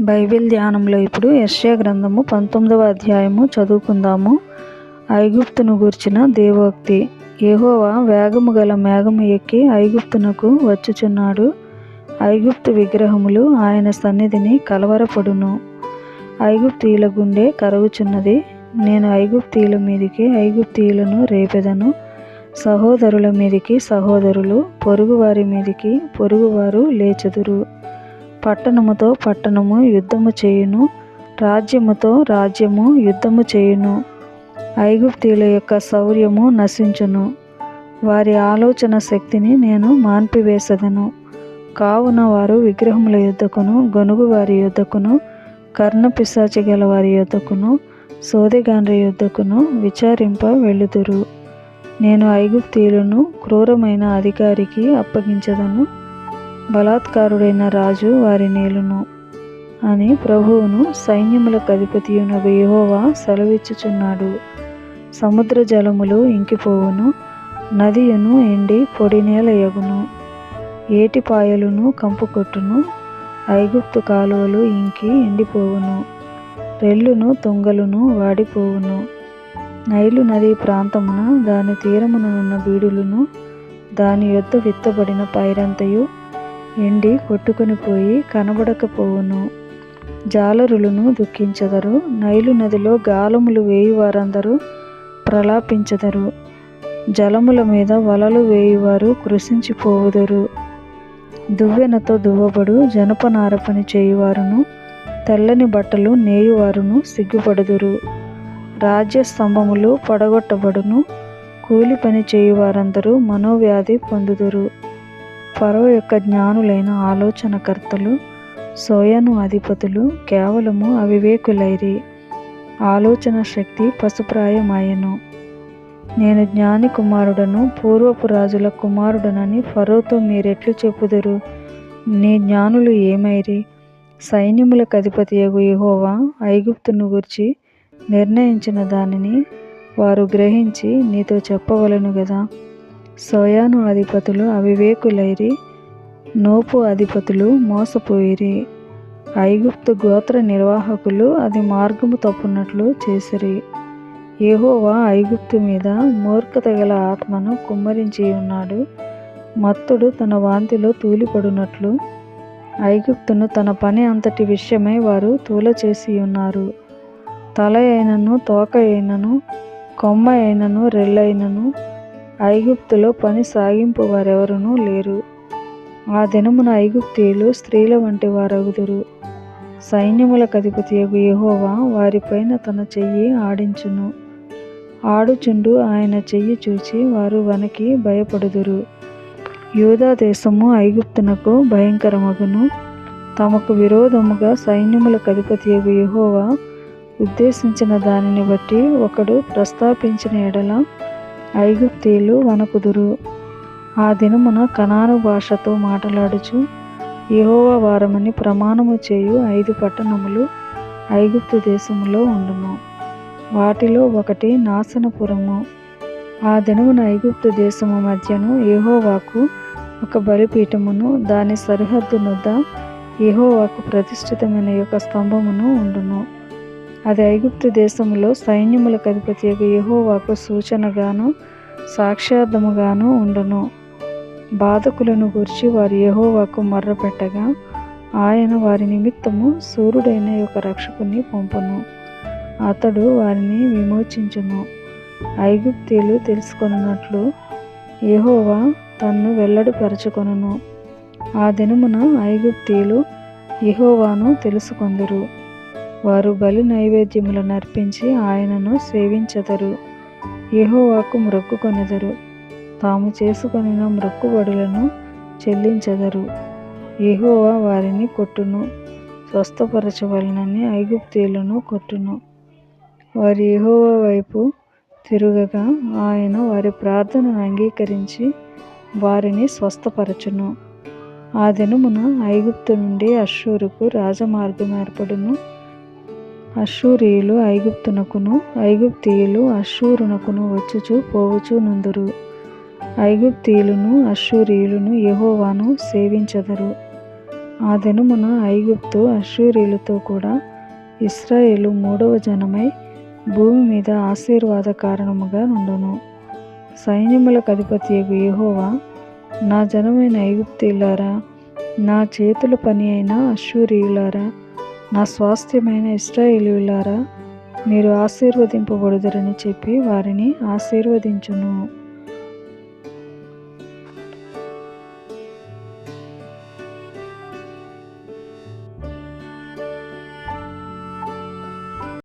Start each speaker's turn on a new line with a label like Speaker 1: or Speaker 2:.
Speaker 1: Bible ధ్యానంలో ఇప్పుడు యెషయా గ్రంథము పంతొమ్మిదవ అధ్యాయము చదువుకుందాము. ఐగుప్తును గూర్చిన దేవోక్తి యెహోవా వేగము గల మేఘము ఎక్కి ఐగుప్తునకు వచ్చుచున్నాడు. ఐగుప్తు విగ్రహములు ఆయన సన్నిధిని కలవరపడును. ఐగుప్తీయుల గుండె కరుగుచున్నది నేను ఐగుప్తీయుల మీదికి ఐగుప్తీయులను రేపెదను. సహోదరుల మీదికి సహోదరులు పొరుగువారి మీదికి పొరుగువారు లేచెదురు. పట్టణముతో పట్టణము యుద్ధము చేయును రాజ్యముతో రాజ్యము యుద్ధము చేయును. ఐగుప్తీయుల యొక్క శౌర్యము నశించును. వారి ఆలోచన శక్తిని నేను మాన్పివేసదను. కావున వారు విగ్రహముల యుద్ధకును గొనుగు వారి యుద్ధకును కర్ణపిశాచి గల వారి యుద్ధకును సోదెగాండ్ర యుద్ధకును విచారింప వెళ్ళుదురు. నేను ఐగుప్తీయులను క్రూరమైన అధికారికి అప్పగించదను. బలాత్కారుడైన రాజు వారి నేలును అని ప్రభువును సైన్యములకు అధిపతియునగు యెహోవా సెలవిచ్చుచున్నాడు. సముద్ర జలములు ఇంకిపోవును నదియును ఎండి పొడి నేల ఎగును ఏటిపాయలును కంపుకొట్టును ఐగుప్తు కాలువలు ఇంకి ఎండిపోవును రెల్లును తుంగలును వాడిపోవును. నైలు నది ప్రాంతమున దాని తీరముననున్న బీడులను దాని యొద్ద విత్తబడిన పైరంతయు ఎండి కొట్టుకొని పోయి కనబడకపోవును. జాలరులను దుఃఖించదరు. నైలు నదిలో గాలములు వేయువారందరూ ప్రలాపించదరు. జలముల మీద వలలు వేయువారు కృషించిపోవుదురు దువ్వెనతో దువ్వబడు జనపనార పని చేయువారును. తెల్లని బట్టలు నేయువారును సిగ్గుపడుదురు. రాజ్య స్తంభములు పడగొట్టబడును. కూలి పని చేయువారందరూ మనోవ్యాధి పొందుదురు. ఫరో యొక్క జ్ఞానులైన ఆలోచనకర్తలు సోయను అధిపతులు కేవలము అవివేకులైరి. ఆలోచన శక్తి పశుప్రాయమాయను. నేను జ్ఞాని కుమారుడను పూర్వపు రాజుల కుమారుడనని ఫరోతో మీరెట్లు చెప్పుదురు? నీ జ్ఞానులు ఏమైరి? సైన్యములకు అధిపతియగు యెహోవా ఐగుప్తును గురించి నిర్ణయించిన దానిని వారు గ్రహించి నీతో చెప్పవలను కదా సోయాను అధిపతులు అవివేకులైరి నోపు అధిపతులు మోసపోయిరి. ఐగుప్తు గోత్ర నిర్వాహకులు అది మార్గము తప్పునట్లు చేసిరి. యెహోవా ఐగుప్తు మీద మూర్ఖత గల ఆత్మను కుమ్మరించి ఉన్నాడు. మత్తుడు తన వాంతిలో తూలిపడునట్లు ఐగుప్తును తన పని అంతటి విషయమై వారు తూల చేసి ఉన్నారు. తల అయినను తోక అయినను కొమ్మ అయినను రెల్లైనను ఐగుప్తులో పని సాగింపు వారెవరునూ లేరు. ఆ దినమున ఐగుప్తీయులు స్త్రీల వంటి వారగుదురు. సైన్యములకు అధిపతియగు యెహోవా వారిపైన తన చెయ్యి ఆడించును. ఆడుచుండు ఆయన చెయ్యి చూచి వారు వనకి భయపడుదురు. యూదా దేశము ఐగుప్తునకు భయంకరమగును. తమకు విరోధముగా సైన్యములకు అధిపతియగు యహోవా ఉద్దేశించిన దానిని బట్టి ఒకడు ప్రస్తాపించిన ఎడల ఐగుప్తీయులు వనకుదురు ఆ దినమున కనాను భాషతో మాట్లాడుచు యెహోవా వారమని ప్రమాణము చేయు ఐదు పట్టణములు ఐగుప్తు దేశములో ఉండును వాటిలో ఒకటి నాశనపురము ఆ దినమున ఐగుప్తు దేశము మధ్యను యెహోవాకు ఒక బలిపీఠమును దాని సరిహద్దునొద్ద యెహోవాకు ప్రతిష్ఠితమైన యొక్క స్తంభమును ఉండును. అది ఐగుప్తు దేశములో సైన్యములకు అధిపతి యహోవాకు సూచనగాను సాక్ష్యార్థముగాను ఉండును. బాధకులను గురించి వారి యహోవాకు మర్రపెట్టగా ఆయన వారి నిమిత్తము సూర్యుడైన యొక్క రక్షకుని పంపును. అతడు వారిని విమోచించును. ఐగుప్తీలు తెలుసుకొనున్నట్లు యహోవా తన్ను వెల్లడిపరచుకొనును. ఆ దినమున ఐగుప్తీలు యహోవాను తెలుసుకొందురు. వారు బలి నైవేద్యములను అర్పించి ఆయనను సేవించదరు. యెహోవాకు మ్రొక్కుకొనెదరు తాము చేసుకొనిన మ్రొక్కుబడులను చెల్లించెదరు. యహోవా వారిని కొట్టును స్వస్థపరచవలనని ఐగుప్తీయులను కొట్టును. వారి యహోవా వైపు తిరుగగా ఆయన వారి ప్రార్థనను అంగీకరించి వారిని స్వస్థపరచును. ఆ దినమున ఐగుప్తు నుండి అశ్షూరుకు రాజమార్గం ఏర్పడును. అశ్షూరియులు ఐగుప్తునకును ఐగుప్తీయులు అశ్షూరునకును వచ్చుచు పోవుచు నుందురు. ఐగుప్తీయులును అశ్షూరియులను యెహోవాను సేవించదరు. ఆ దినమున ఐగుప్తు అశ్షూరీయులతో కూడా ఇస్రాయేలు మూడవ జనమై భూమి మీద ఆశీర్వాద కారణముగా నుండును. సైన్యములకు అధిపతియగు యెహోవా నా జనమైన ఐగుప్తీయులారా నా చేతుల పని అయిన అశ్షూరియులారా నా స్వాస్థ్యమైన ఇస్రాయేలీయులారా మీరు ఆశీర్వదింపబడుదరని చెప్పి వారిని ఆశీర్వదించును.